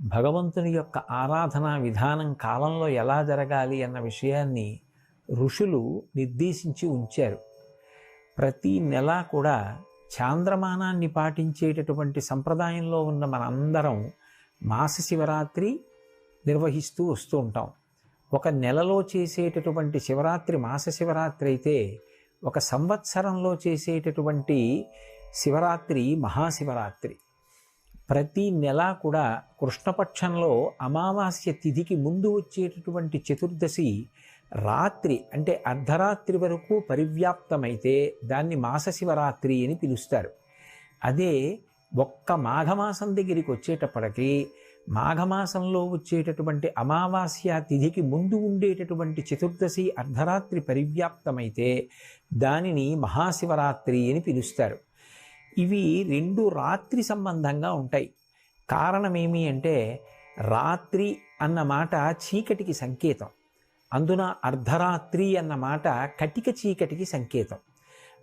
భగవంతుని యొక్క ఆరాధనా విధానం కాలంలో ఎలా జరగాలి అన్న విషయాన్ని ఋషులు నిర్దేశించి ఉంచారు. ప్రతి నెల కూడా చాంద్రమానాన్ని పాటించేటటువంటి సంప్రదాయంలో ఉన్న మనందరం మాస శివరాత్రి నిర్వహిస్తూ వస్తూ ఉంటాం. ఒక నెలలో చేసేటటువంటి శివరాత్రి మాస శివరాత్రి అయితే ఒక సంవత్సరంలో చేసేటటువంటి శివరాత్రి మహాశివరాత్రి. ప్రతి నెల కూడా కృష్ణపక్షంలో అమావాస్య తిథికి ముందు వచ్చేటటువంటి చతుర్దశి రాత్రి అంటే అర్ధరాత్రి వరకు పరివ్యాప్తమైతే దాన్ని మాస శివరాత్రి అని పిలుస్తారు. అదే ఒక్క మాఘమాసం దగ్గరికి వచ్చేటప్పటికి మాఘమాసంలో వచ్చేటటువంటి అమావాస్య తిథికి ముందు ఉండేటటువంటి చతుర్దశి అర్ధరాత్రి పరివ్యాప్తమైతే దానిని మహాశివరాత్రి అని పిలుస్తారు. ఇవి రెండు రాత్రి సంబంధంగా ఉంటాయి. కారణం ఏమి అంటే రాత్రి అన్న మాట చీకటికి సంకేతం. అందున అర్ధరాత్రి అన్న మాట కటిక చీకటికి సంకేతం.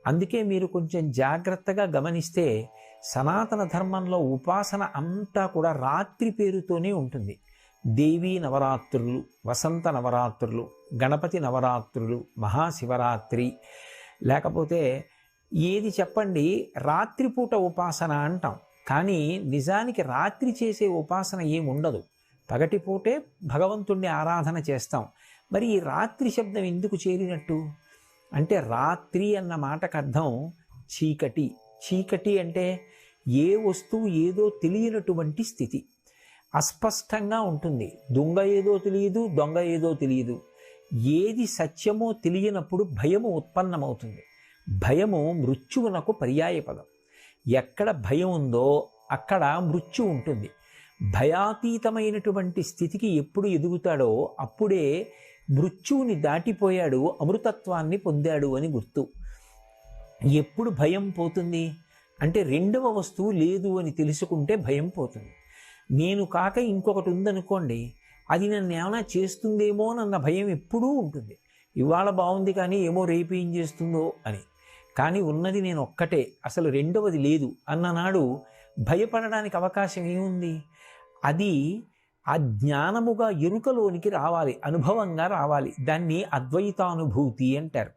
అందుకే మీరు కొంచెం జాగ్రత్తగా గమనిస్తే సనాతన ధర్మంలో ఉపాసన అంతా కూడా రాత్రి పేరుతోనే ఉంటుంది. దేవీ నవరాత్రులు వసంత నవరాత్రులు గణపతి నవరాత్రులు మహాశివరాత్రి లేకపోతే ఏది చెప్పండి? రాత్రిపూట ఉపాసన అంటాం. కానీ నిజానికి రాత్రి చేసే ఉపాసన ఏముండదు. పగటిపూటే భగవంతుణ్ణి ఆరాధన చేస్తాం. మరి ఈ రాత్రి శబ్దం ఎందుకు చేరినట్టు? అంటే రాత్రి అన్న మాటకు అర్థం చీకటి. చీకటి అంటే ఏ వస్తువు ఏదో తెలియనటువంటి స్థితి. అస్పష్టంగా ఉంటుంది. దొంగ ఏదో తెలియదు దొంగ ఏదో తెలియదు. ఏది సత్యమో తెలియనప్పుడు భయము ఉత్పన్నమవుతుంది. భయము మృత్యువునకు పర్యాయపదం. ఎక్కడ భయం ఉందో అక్కడ మృత్యు ఉంటుంది. భయాతీతమైనటువంటి స్థితికి ఎప్పుడు ఎదుగుతాడో అప్పుడే మృత్యువుని దాటిపోయాడు అమృతత్వాన్ని పొందాడు అని గుర్తు. ఎప్పుడు భయం పోతుంది? అంటే రెండవ వస్తువు లేదు అని తెలుసుకుంటే భయం పోతుంది. నేను కాక ఇంకొకటి ఉందనుకోండి అది నన్ను ఏమైనా చేస్తుందేమో అన్న భయం ఎప్పుడూ ఉంటుంది. ఇవాళ బాగుంది కానీ ఏమో రేపు ఏం చేస్తుందో అని. కానీ ఉన్నది నేను ఒక్కటే అసలు రెండవది లేదు అన్ననాడు భయపడడానికి అవకాశం ఏముంది? అది ఆ జ్ఞానముగా ఎరుకలోనికి రావాలి అనుభవంగా రావాలి దాన్ని అద్వైతానుభూతి అంటారు.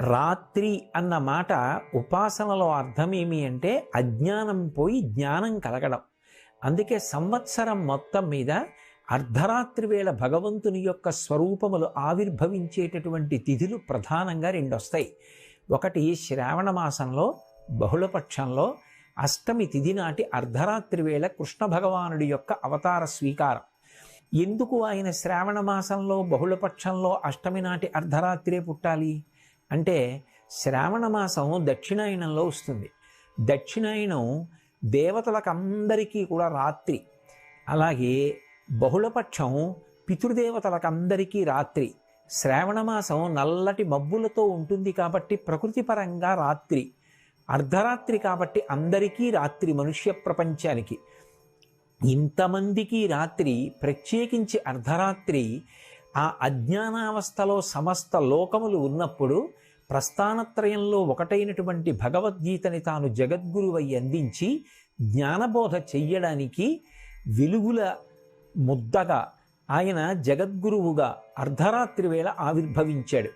రాత్రి అన్న మాట ఉపాసనలో అర్థం ఏమి అంటే అజ్ఞానం పోయి జ్ఞానం కలగడం. అందుకే సంవత్సరం మొత్తం మీద అర్ధరాత్రి వేళ భగవంతుని యొక్క స్వరూపములు ఆవిర్భవించేటటువంటి తిథులు ప్రధానంగా రెండొస్తాయి. ఒకటి శ్రావణ మాసంలో బహుళపక్షంలో అష్టమి తిథి నాటి అర్ధరాత్రి వేళ కృష్ణ భగవానుడి యొక్క అవతార స్వీకారం. ఎందుకు ఆయన శ్రావణ మాసంలో బహుళపక్షంలో అష్టమి నాటి అర్ధరాత్రే పుట్టాలి? అంటే శ్రావణ మాసం దక్షిణాయనంలో వస్తుంది. దక్షిణాయనం దేవతలకందరికీ కూడా రాత్రి. అలాగే బహుళపక్షం పితృదేవతలకందరికీ రాత్రి. శ్రావణమాసం నల్లటి మబ్బులతో ఉంటుంది కాబట్టి ప్రకృతి పరంగా రాత్రి అర్ధరాత్రి కాబట్టి అందరికీ రాత్రి మనుష్య ప్రపంచానికి. ఇంతమందికి రాత్రి ప్రత్యేకించి అర్ధరాత్రి ఆ అజ్ఞానావస్థలో సమస్త లోకములు ఉన్నప్పుడు ప్రస్థానత్రయంలో ఒకటైనటువంటి భగవద్గీతని తాను జగద్గురువై అందించి జ్ఞానబోధ చెయ్యడానికి వెలుగుల ముద్దగా ఆయన జగద్గురువుగా అర్ధరాత్రి వేళ ఆవిర్భవించాడు.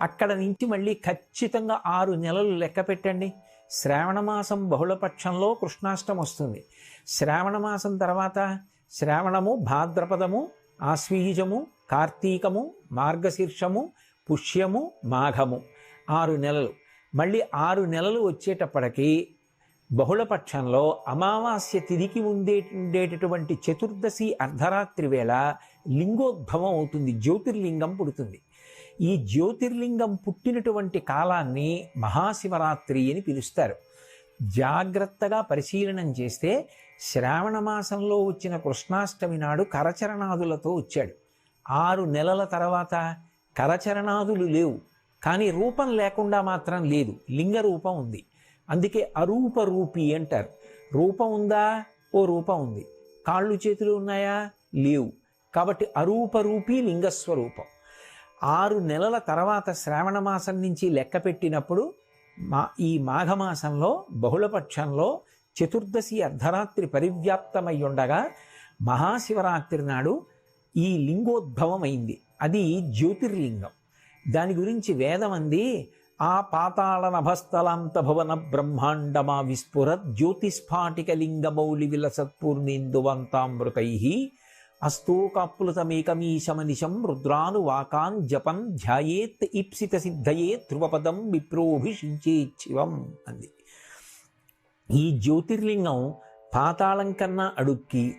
అక్కడ నుంచి మళ్ళీ ఖచ్చితంగా ఆరు నెలలు లెక్క పెట్టండి. శ్రావణమాసం బహుళపక్షంలో కృష్ణాష్టం వస్తుంది. శ్రావణమాసం తర్వాత శ్రావణము భాద్రపదము ఆశ్వీజము కార్తీకము మార్గశీర్షము పుష్యము మాఘము. ఆరు నెలలు. మళ్ళీ ఆరు నెలలు వచ్చేటప్పటికీ బహుళపక్షంలో అమావాస్య తిథికి ఉండే ఉండేటటువంటి చతుర్దశి అర్ధరాత్రి వేళ లింగోద్భవం అవుతుంది జ్యోతిర్లింగం పుడుతుంది. ఈ జ్యోతిర్లింగం పుట్టినటువంటి కాలాన్ని మహాశివరాత్రి అని పిలుస్తారు. జాగ్రత్తగా పరిశీలనం చేస్తే శ్రావణ మాసంలో వచ్చిన కృష్ణాష్టమి నాడు కరచరణాదులతో వచ్చాడు. ఆరు నెలల తర్వాత కరచరణాదులు లేవు కానీ రూపం లేకుండా మాత్రం లేదు లింగ రూపం ఉంది. అందుకే అరూప రూపి అంటారు. రూపం ఉందా? ఓ రూపం ఉంది. కాళ్ళు చేతులు ఉన్నాయా? లేవు. కాబట్టి అరూప రూపి లింగస్వరూపం. ఆరు నెలల తర్వాత శ్రావణ మాసం నుంచి లెక్క పెట్టినప్పుడు మా ఈ మాఘమాసంలో బహుళపక్షంలో చతుర్దశి అర్ధరాత్రి పరివ్యాప్తమై ఉండగా మహాశివరాత్రి నాడు ఈ లింగోద్భవం అయింది అది జ్యోతిర్లింగం. దాని గురించి వేదం అంది ఆ పాతాళ నభస్థలాంత భవన బ్రహ్మాండమా విస్ఫురత్ జ్యోతిస్ఫాటిక లింగమౌలి విలసత్పూర్ణేందువంతామృతై అస్తూకాప్లుతమేకమీశమనిశం రుద్రాను వాకాన్ జపం ధ్యాయేత్ ఇప్సిత సిద్ధయే ధ్రువపదం విప్రోభిషించేచ్చివం అంది. ఈ జ్యోతిర్లింగం పాతాళం కన్నా అడుక్కి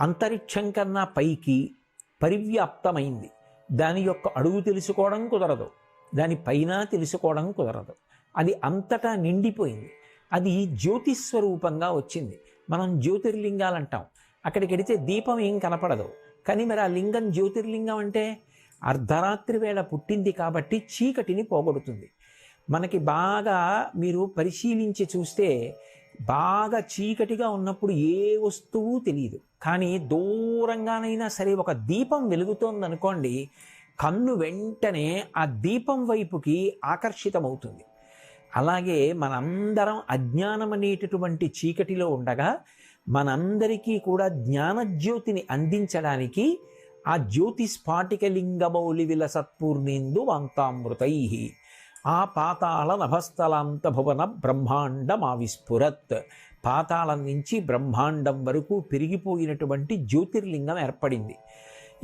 అంతరిక్షం కన్నా పైకి పరివ్యాప్తమైంది. దాని యొక్క అడుగు తెలుసుకోవడం కుదరదు. దానిపైన తెలుసుకోవడం కుదరదు. అది అంతటా నిండిపోయింది. అది జ్యోతిస్వరూపంగా వచ్చింది. మనం జ్యోతిర్లింగాలు అంటాం. అక్కడికి వెడితే దీపం ఏం కనపడదు. కానీ మరి ఆ లింగం జ్యోతిర్లింగం అంటే అర్ధరాత్రి వేళ పుట్టింది కాబట్టి చీకటిని పోగొడుతుంది. మనకి బాగా మీరు పరిశీలించి చూస్తే బాగా చీకటిగా ఉన్నప్పుడు ఏ వస్తువు తెలియదు. కానీ దూరంగానైనా సరే ఒక దీపం వెలుగుతోంది అనుకోండి కన్ను వెంటనే ఆ దీపం వైపుకి ఆకర్షితమవుతుంది. అలాగే మనందరం అజ్ఞానం అనేటటువంటి చీకటిలో ఉండగా మనందరికీ కూడా జ్ఞానజ్యోతిని అందించడానికి ఆ జ్యోతి స్ఫాటికలింగమౌలి విలసత్పూర్ణేందు వాంతామృతై ఆ పాతాళ నభస్థలాంత భువన బ్రహ్మాండమావిస్ఫురత్. పాతాళం నుంచి బ్రహ్మాండం వరకు పెరిగిపోయినటువంటి జ్యోతిర్లింగం ఏర్పడింది.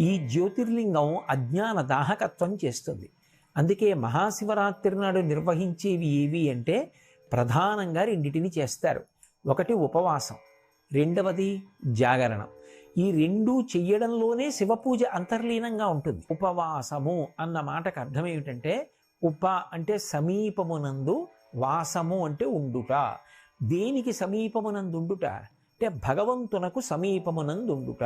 ఈ జ్యోతిర్లింగం అజ్ఞాన దాహకత్వం చేస్తుంది. అందుకే మహాశివరాత్రి నాడు నిర్వహించేవి ఏవి అంటే ప్రధానంగా రెండిటిని చేస్తారు. ఒకటి ఉపవాసం రెండవది జాగరణం. ఈ రెండూ చెయ్యడంలోనే శివపూజ అంతర్లీనంగా ఉంటుంది. ఉపవాసము అన్న మాటకు అర్థం ఏమిటంటే ఉప అంటే సమీపమునందు వాసము అంటే ఉండుట. దేనికి సమీపమునందు ఉండుట అంటే భగవంతునకు సమీపమునందు ఉండుట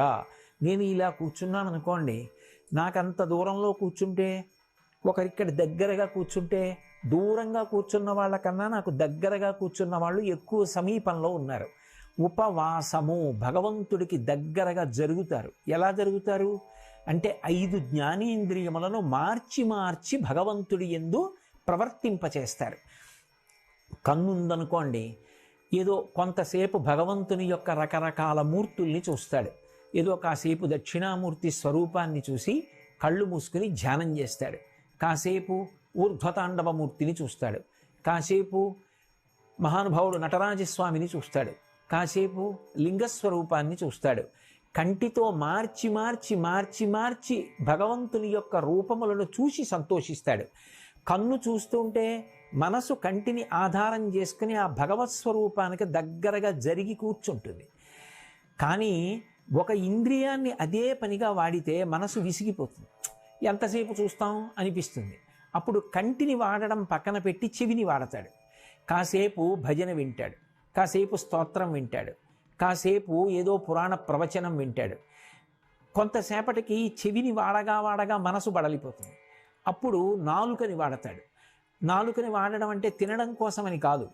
నేను ఇలా కూర్చున్నాను అనుకోండి నాకంత దూరంలో కూర్చుంటే ఒకరిక్కడ దగ్గరగా కూర్చుంటే దూరంగా కూర్చున్న వాళ్ళకన్నా నాకు దగ్గరగా కూర్చున్న వాళ్ళు ఎక్కువ సమీపంలో ఉన్నారు. ఉపవాసము భగవంతుడికి దగ్గరగా జరుగుతారు. ఎలా జరుగుతారు? అంటే ఐదు జ్ఞానేంద్రియములను మార్చి మార్చి భగవంతుడి ఎందు ప్రవర్తింపచేస్తారు. కన్నుందనుకోండి ఏదో కొంతసేపు భగవంతుని యొక్క రకరకాల మూర్తుల్ని చూస్తాడు. ఏదో కాసేపు దక్షిణామూర్తి స్వరూపాన్ని చూసి కళ్ళు మూసుకుని ధ్యానం చేస్తాడు. కాసేపు ఊర్ధ్వతాండవమూర్తిని చూస్తాడు. కాసేపు మహానుభావుడు నటరాజస్వామిని చూస్తాడు. కాసేపు లింగస్వరూపాన్ని చూస్తాడు. కంటితో మార్చి మార్చి మార్చి మార్చి భగవంతుని యొక్క రూపములను చూసి సంతోషిస్తాడు. కన్ను చూస్తుంటే మనసు కంటిని ఆధారం చేసుకుని ఆ భగవత్ స్వరూపానికి దగ్గరగా జరిగి కూర్చుంటుంది. కానీ ఒక ఇంద్రియాన్ని అదే పనిగా వాడితే మనసు విసిగిపోతుంది. ఎంతసేపు చూస్తాం? అనిపిస్తుంది. అప్పుడు కంటిని వాడడం పక్కన పెట్టి చెవిని వాడతాడు. కాసేపు భజన వింటాడు. కాసేపు స్తోత్రం వింటాడు. కాసేపు ఏదో పురాణ ప్రవచనం వింటాడు. కొంతసేపటికి చెవిని వాడగా వాడగా మనసు బడలిపోతుంది. అప్పుడు నాలుకని వాడతాడు. నాలుకని వాడడం అంటే తినడం కోసమని కాదు.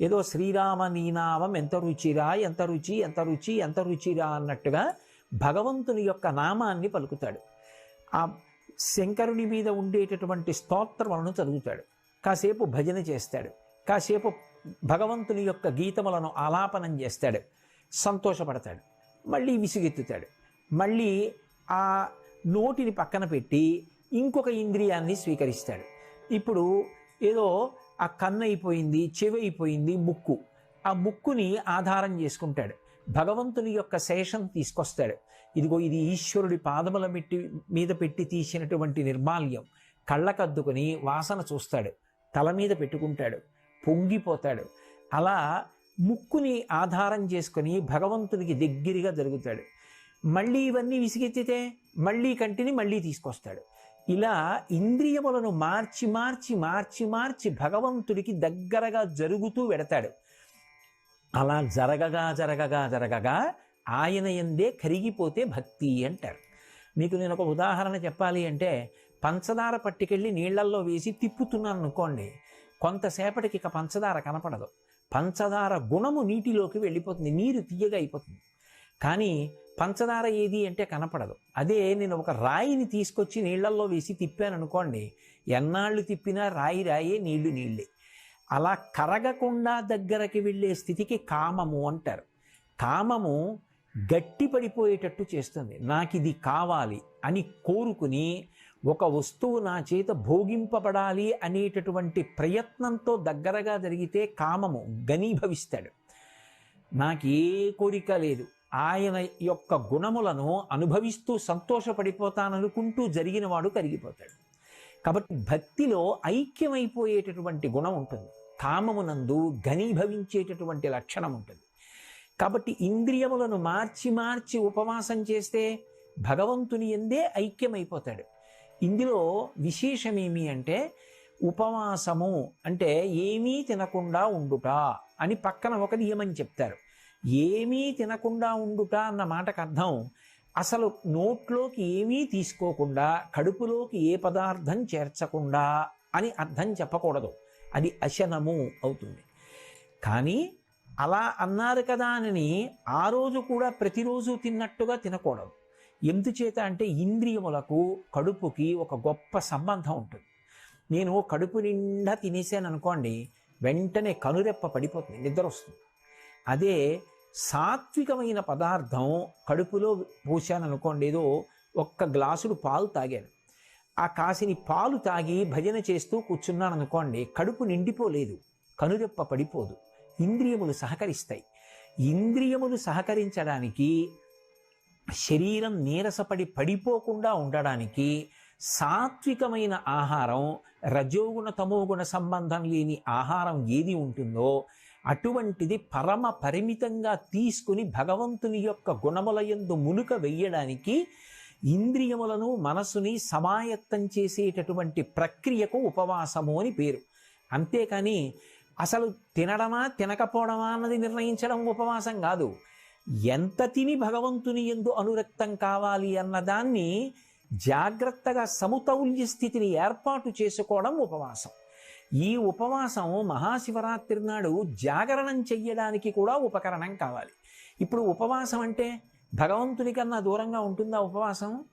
ఏదో శ్రీరామ నీనామం ఎంత రుచిరా ఎంత రుచి ఎంత రుచి ఎంత రుచిరా అన్నట్టుగా భగవంతుని యొక్క నామాన్ని పలుకుతాడు. ఆ శంకరుని మీద ఉండేటటువంటి స్తోత్రములను చదువుతాడు. కాసేపు భజన చేస్తాడు. కాసేపు భగవంతుని యొక్క గీతములను ఆలాపనం చేస్తాడు. సంతోషపడతాడు. మళ్ళీ విసుగెత్తుతాడు. మళ్ళీ ఆ నోటిని పక్కన పెట్టి ఇంకొక ఇంద్రియాన్ని స్వీకరిస్తాడు. ఇప్పుడు ఏదో ఆ కన్ను అయిపోయింది చెవి అయిపోయింది ముక్కు. ఆ ముక్కుని ఆధారం చేసుకుంటాడు. భగవంతుని యొక్క శేషం తీసుకొస్తాడు. ఇదిగో ఇది ఈశ్వరుడి పాదముల మెట్టి మీద పెట్టి తీసినటువంటి నిర్మాల్యం. కళ్ళకద్దుకుని వాసన చూస్తాడు. తల మీద పెట్టుకుంటాడు. పొంగిపోతాడు. అలా ముక్కుని ఆధారం చేసుకొని భగవంతునికి దగ్గరగా జరుగుతాడు. మళ్ళీ ఇవన్నీ విసిగెత్తితే మళ్ళీ కంటిని మళ్ళీ తీసుకొస్తాడు. ఇలా ఇంద్రియములను మార్చి మార్చి మార్చి మార్చి భగవంతుడికి దగ్గరగా జరుగుతూ వెడతాడు. అలా జరగగా జరగగా జరగగా ఆయన ఎందే కరిగిపోతే భక్తి అంటారు. మీకు నేను ఒక ఉదాహరణ చెప్పాలి అంటే పంచదార పట్టుకెళ్ళి నీళ్ళల్లో వేసి తిప్పుతున్నాను అనుకోండి కొంతసేపటికి ఇక పంచదార కనపడదు. పంచదార గుణము నీటిలోకి వెళ్ళిపోతుంది నీరు తీయగా అయిపోతుంది. కానీ పంచదార ఏది అంటే కనపడదు. అదే నేను ఒక రాయిని తీసుకొచ్చి నీళ్ళల్లో వేసి తిప్పాను అనుకోండి ఎన్నాళ్ళు తిప్పినా రాయి రాయే నీళ్ళు నీళ్ళే. అలా కరగకుండా దగ్గరకి వెళ్ళే స్థితికి కామము అంటారు. కామము గట్టి పడిపోయేటట్టు చేస్తుంది. నాకు ఇది కావాలి అని కోరుకుని ఒక వస్తువు నా చేత భోగింపబడాలి అనేటటువంటి ప్రయత్నంతో దగ్గరగా జరిగితే కామము గనీభవిస్తాడు నాకు ఏ కోరిక లేదు. ఆయన యొక్క గుణములను అనుభవిస్తూ సంతోషపడిపోతాననుకుంటూ జరిగిన వాడు కరిగిపోతాడు. కాబట్టి భక్తిలో ఐక్యమైపోయేటటువంటి గుణం ఉంటుంది. కామమునందు ఘనీభవించేటటువంటి లక్షణం ఉంటుంది. కాబట్టి ఇంద్రియములను మార్చి మార్చి ఉపవాసం చేస్తే భగవంతుని ఎందే ఐక్యమైపోతాడు. ఇందులో విశేషమేమి అంటే ఉపవాసము అంటే ఏమీ తినకుండా ఉండుట అని పక్కన ఒక నియమం చెప్తారు. ఏమీ తినకుండా ఉండుట అన్న మాటకు అర్థం. అసలు నోట్లోకి ఏమీ తీసుకోకుండా కడుపులోకి ఏ పదార్థం చేర్చకుండా అని అర్థం చెప్పకూడదు. అది అశనము అవుతుంది. కానీ అలా అన్నారు కదా అని ఆ రోజు కూడా ప్రతిరోజు తిన్నట్టుగా తినకూడదు. ఎందుచేత అంటే ఇంద్రియములకు కడుపుకి ఒక గొప్ప సంబంధం ఉంటుంది. నేను కడుపు నిండా తినేసాను అనుకోండి వెంటనే కనురెప్ప పడిపోతుంది నిద్ర వస్తుంది అదే సాత్వికమైన పదార్థం కడుపులో పోసాను అనుకోండి ఏదో ఒక్క గ్లాసుడు పాలు తాగాను. ఆ కాసిని పాలు తాగి భజన చేస్తూ కూర్చున్నాను అనుకోండి కడుపు నిండిపోలేదు కనురెప్ప పడిపోదు ఇంద్రియములు సహకరిస్తాయి. ఇంద్రియములు సహకరించడానికి శరీరం నీరసపడి పడిపోకుండా ఉండడానికి సాత్వికమైన ఆహారం రజోగుణ తమోగుణ సంబంధం లేని ఆహారం ఏది ఉంటుందో అటువంటిది పరమ పరిమితంగా తీసుకుని భగవంతుని యొక్క గుణములయందు మునుక వెయ్యడానికి ఇంద్రియములను మనసుని సమాయత్తం చేసేటటువంటి ప్రక్రియకు ఉపవాసము అని పేరు. అంతేకాని అసలు తినడమా తినకపోవడమా అన్నది నిర్ణయించడం ఉపవాసం కాదు. ఎంత తిని భగవంతుని ఎందు అనురక్తం కావాలి అన్నదాన్ని జాగ్రత్తగా సమతౌల్య స్థితిని ఏర్పాటు చేసుకోవడం ఉపవాసం. ఈ ఉపవాసం మహాశివరాత్రి నాడు జాగరణం చెయ్యడానికి కూడా ఉపకరణం కావాలి. ఇప్పుడు ఉపవాసం అంటే భగవంతుని కన్నా దూరంగా ఉంటుందా ఉపవాసం?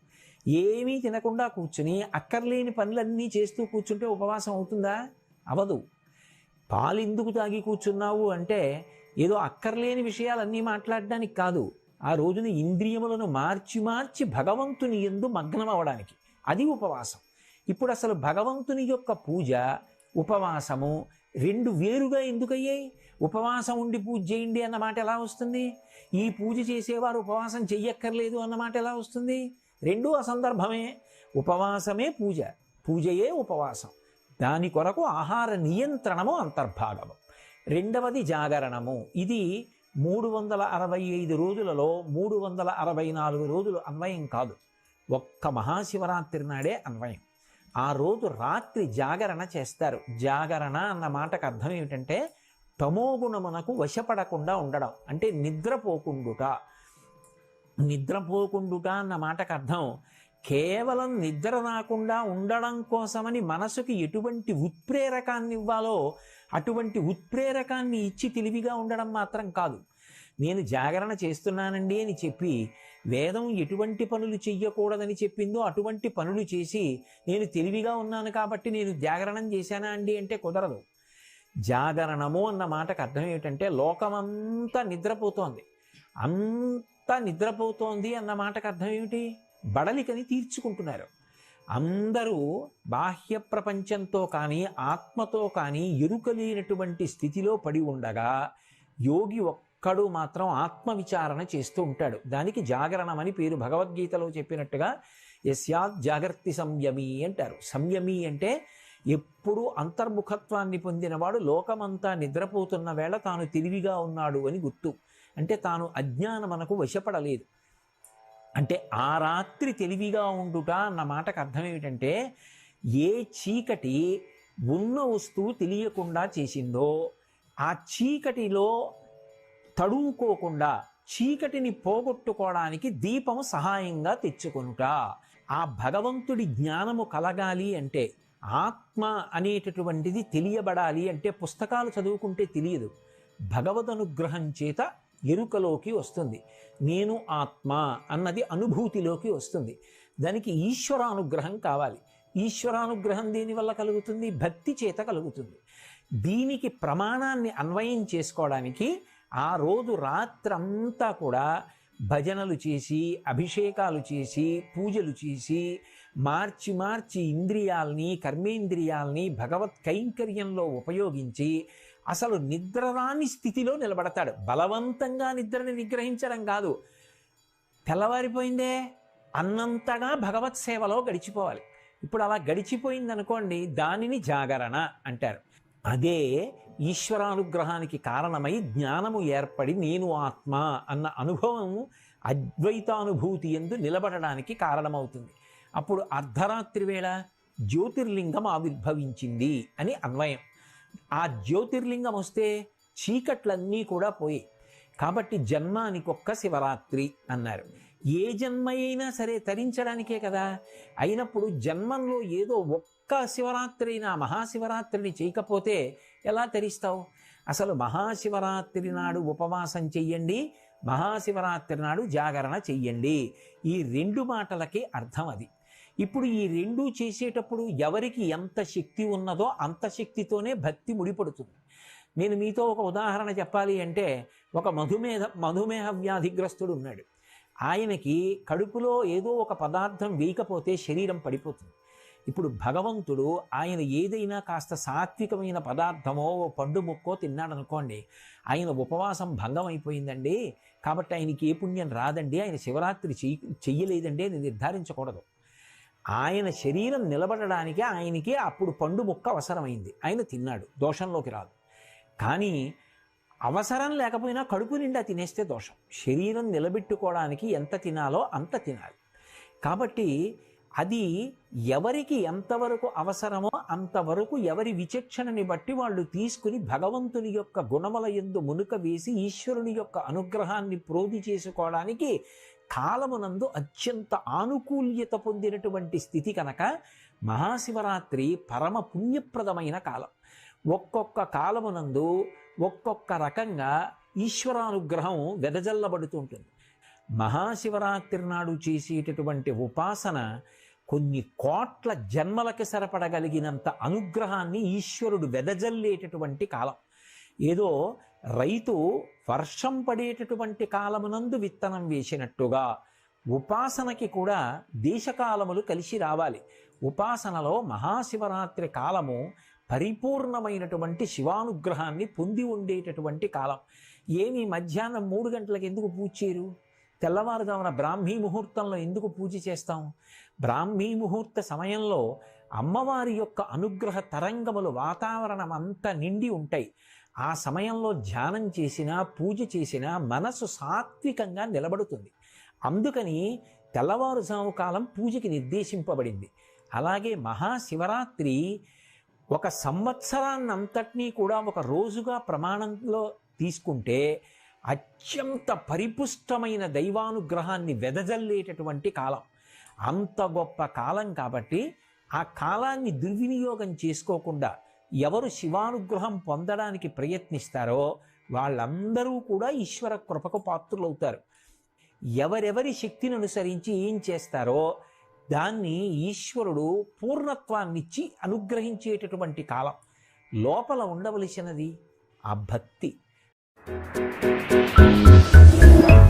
ఏమీ తినకుండా కూర్చుని అక్కర్లేని పనులన్నీ చేస్తూ కూర్చుంటే ఉపవాసం అవుతుందా? అవదు. పాలు ఎందుకు తాగి కూర్చున్నావు అంటే ఏదో అక్కర్లేని విషయాలన్నీ మాట్లాడడానికి కాదు. ఆ రోజున ఇంద్రియములను మార్చి మార్చి భగవంతుని ఎందు మగ్నం అవడానికి అది ఉపవాసం. ఇప్పుడు అసలు భగవంతుని యొక్క పూజ ఉపవాసము రెండు వేరుగా ఎందుకయ్యాయి? ఉపవాసం ఉండి పూజ చేయండి అన్న మాట ఎలా వస్తుంది? ఈ పూజ చేసేవారు ఉపవాసం చెయ్యక్కర్లేదు అన్న మాట ఎలా వస్తుంది? రెండూ అసందర్భమే. ఉపవాసమే పూజ పూజయే ఉపవాసం. దాని కొరకు ఆహార నియంత్రణము అంతర్భాగము. రెండవది జాగరణము. ఇది మూడు వందల అరవై ఐదు రోజులలో మూడు వందల అరవై నాలుగు రోజులు అన్వయం కాదు. ఒక్క మహాశివరాత్రి నాడే అన్వయం. ఆ రోజు రాత్రి జాగరణ చేస్తారు. జాగరణ అన్న మాటకు అర్థం ఏమిటంటే తమోగుణమునకు వశపడకుండా ఉండడం అంటే నిద్రపోకుండుట నిద్రపోకుండుట అన్న మాటకు అర్థం కేవలం నిద్ర రాకుండా ఉండడం కోసమని మనసుకి ఎటువంటి ఉత్ప్రేరకాన్ని ఇవ్వాలో అటువంటి ఉత్ప్రేరకాన్ని ఇచ్చి తెలివిగా ఉండడం మాత్రం కాదు. నేను జాగరణ చేస్తున్నానండి అని చెప్పి వేదం ఎటువంటి పనులు చెయ్యకూడదని చెప్పిందో అటువంటి పనులు చేసి నేను తెలివిగా ఉన్నాను కాబట్టి నేను జాగరణం చేశానా అండి అంటే కుదరదు. జాగరణము అన్న మాటకు అర్థం ఏమిటంటే లోకమంతా నిద్రపోతోంది. అంతా నిద్రపోతోంది అన్న మాటకు అర్థం ఏమిటి? బడలికని తీర్చుకుంటున్నారు. అందరూ బాహ్య ప్రపంచంతో కానీ ఆత్మతో కానీ ఎరుకలేనటువంటి స్థితిలో పడి ఉండగా యోగి ఒక్కడు మాత్రం ఆత్మవిచారణ చేస్తూ ఉంటాడు. దానికి జాగరణం అని పేరు భగవద్గీతలో చెప్పినట్టుగా యస్యాత్ జాగర్తి సంయమి అంటారు. సంయమి అంటే ఎప్పుడు అంతర్ముఖత్వాన్ని పొందినవాడు లోకమంతా నిద్రపోతున్న వేళ తాను తెలివిగా ఉన్నాడు అని గుర్తు. అంటే తాను అజ్ఞానం మనకు వశపడలేదు. అంటే ఆ రాత్రి తెలివిగా ఉండుట అన్న మాటకు అర్థం ఏమిటంటే ఏ చీకటి ఉన్న వస్తువు తెలియకుండా చేసిందో ఆ చీకటిలో తడువుకోకుండా చీకటిని పోగొట్టుకోవడానికి దీపము సహాయంగా తెచ్చుకొనుట. ఆ భగవంతుడి జ్ఞానము కలగాలి అంటే ఆత్మ అనేటటువంటిది తెలియబడాలి అంటే పుస్తకాలు చదువుకుంటే తెలియదు. భగవద్ అనుగ్రహం చేత ఎరుకలోకి వస్తుంది. నేను ఆత్మ అన్నది అనుభూతిలోకి వస్తుంది. దానికి ఈశ్వరానుగ్రహం కావాలి. ఈశ్వరానుగ్రహం దేనివల్ల కలుగుతుంది? భక్తి చేత కలుగుతుంది. దీనికి ప్రమాణాన్ని అన్వయం చేసుకోవడానికి ఆ రోజు రాత్రంతా కూడా భజనలు చేసి అభిషేకాలు చేసి పూజలు చేసి మార్చి మార్చి ఇంద్రియాల్ని కర్మేంద్రియాల్ని భగవత్ కైంకర్యంలో ఉపయోగించి అసలు నిద్రరాని స్థితిలో నిలబడతాడు. బలవంతంగా నిద్రని నిగ్రహించడం కాదు. తెల్లవారిపోయిందే అన్నంతగా భగవత్ సేవలో గడిచిపోవాలి. ఇప్పుడు అలా గడిచిపోయింది అనుకోండి దానిని జాగరణ అంటారు. అదే ఈశ్వరానుగ్రహానికి కారణమై జ్ఞానము ఏర్పడి నేను ఆత్మ అన్న అనుభవం అద్వైతానుభూతి ఎందు నిలబడడానికి కారణమవుతుంది. అప్పుడు అర్ధరాత్రి వేళ జ్యోతిర్లింగం ఆవిర్భవించింది అని అన్వయం ఆ జ్యోతిర్లింగం వస్తే చీకట్లన్నీ కూడా పోయి కాబట్టి జన్మానికొక్క శివరాత్రి అన్నారు. ఏ జన్మ అయినా సరే తరించడానికే కదా. అయినప్పుడు జన్మంలో ఏదో ఒక్క ఒక్క శివరాత్రి నా మహాశివరాత్రిని చేయకపోతే ఎలా తరిస్తావు? అసలు మహాశివరాత్రి నాడు ఉపవాసం చెయ్యండి మహాశివరాత్రి నాడు జాగరణ చెయ్యండి. ఈ రెండు మాటలకి అర్థం అది. ఇప్పుడు ఈ రెండు చేసేటప్పుడు ఎవరికి ఎంత శక్తి ఉన్నదో అంత శక్తితోనే భక్తి ముడిపడుతుంది. నేను మీతో ఒక ఉదాహరణ చెప్పాలి అంటే ఒక మధుమేహ మధుమేహ వ్యాధిగ్రస్తుడు ఉన్నాడు. ఆయనకి కడుపులో ఏదో ఒక పదార్థం వేయకపోతే శరీరం పడిపోతుంది. ఇప్పుడు భగవంతుడు ఆయన ఏదైనా కాస్త సాత్వికమైన పదార్థమో ఓ పండు ముక్కో తిన్నాడనుకోండి ఆయన ఉపవాసం భంగం అయిపోయిందండి కాబట్టి ఆయనకి ఏ పుణ్యం రాదండి ఆయన శివరాత్రి చెయ్యి చెయ్యలేదండి అని నిర్ధారించకూడదు. ఆయన శరీరం నిలబడడానికి ఆయనకి అప్పుడు పండు ముక్క అవసరమైంది. ఆయన తిన్నాడు దోషంలోకి రాదు. కానీ అవసరం లేకపోయినా కడుపు నిండా తినేస్తే దోషం. శరీరం నిలబెట్టుకోవడానికి ఎంత తినాలో అంత తినాలి. కాబట్టి అది ఎవరికి ఎంతవరకు అవసరమో అంతవరకు ఎవరి విచక్షణని బట్టి వాళ్ళు తీసుకుని భగవంతుని యొక్క గుణముల ఎందు మునుక వేసి ఈశ్వరుని యొక్క అనుగ్రహాన్ని ప్రోధి చేసుకోవడానికి కాలమునందు అత్యంత ఆనుకూల్యత పొందినటువంటి స్థితి కనుక మహాశివరాత్రి పరమ పుణ్యప్రదమైన కాలం. ఒక్కొక్క కాలమునందు ఒక్కొక్క రకంగా ఈశ్వరానుగ్రహం వెదజల్లబడుతూ ఉంటుంది. మహాశివరాత్రి నాడు చేసేటటువంటి ఉపాసన కొన్ని కోట్ల జన్మలకి సరిపడగలిగినంత అనుగ్రహాన్ని ఈశ్వరుడు వెదజల్లేటటువంటి కాలం. ఏదో రైతు వర్షం పడేటటువంటి కాలమునందు విత్తనం వేసినట్టుగా ఉపాసనకి కూడా దేశకాలములు కలిసి రావాలి. ఉపాసనలో మహాశివరాత్రి కాలము పరిపూర్ణమైనటువంటి శివానుగ్రహాన్ని పొంది ఉండేటటువంటి కాలం. ఏమి మధ్యాహ్నం మూడు గంటలకు ఎందుకు పూజ చేయరు? తెల్లవారుజామున బ్రాహ్మీ ముహూర్తంలో ఎందుకు పూజ చేస్తాం? బ్రాహ్మీ ముహూర్త సమయంలో అమ్మవారి యొక్క అనుగ్రహ తరంగములు వాతావరణం అంతా నిండి ఉంటాయి. ఆ సమయంలో ధ్యానం చేసినా పూజ చేసినా మనసు సాత్వికంగా నిలబడుతుంది. అందుకని తెల్లవారుజాము కాలం పూజకి నిర్దేశింపబడింది. అలాగే మహాశివరాత్రి ఒక సంవత్సరాన్నంతటినీ కూడా ఒక రోజుగా ప్రమాణంలో తీసుకుంటే అత్యంత పరిపుష్టమైన దైవానుగ్రహాన్ని వెదజల్లేటటువంటి కాలం. అంత గొప్ప కాలం కాబట్టి ఆ కాలాన్ని దుర్వినియోగం చేసుకోకుండా ఎవరు శివానుగ్రహం పొందడానికి ప్రయత్నిస్తారో వాళ్ళందరూ కూడా ఈశ్వర కృపకు పాత్రులవుతారు. ఎవరెవరి శక్తిని అనుసరించి ఏం చేస్తారో దాన్ని ఈశ్వరుడు పూర్ణత్వాన్నిచ్చి అనుగ్రహించేటటువంటి కాలం. లోపల ఉండవలసినది ఆ భక్తి. Thank you.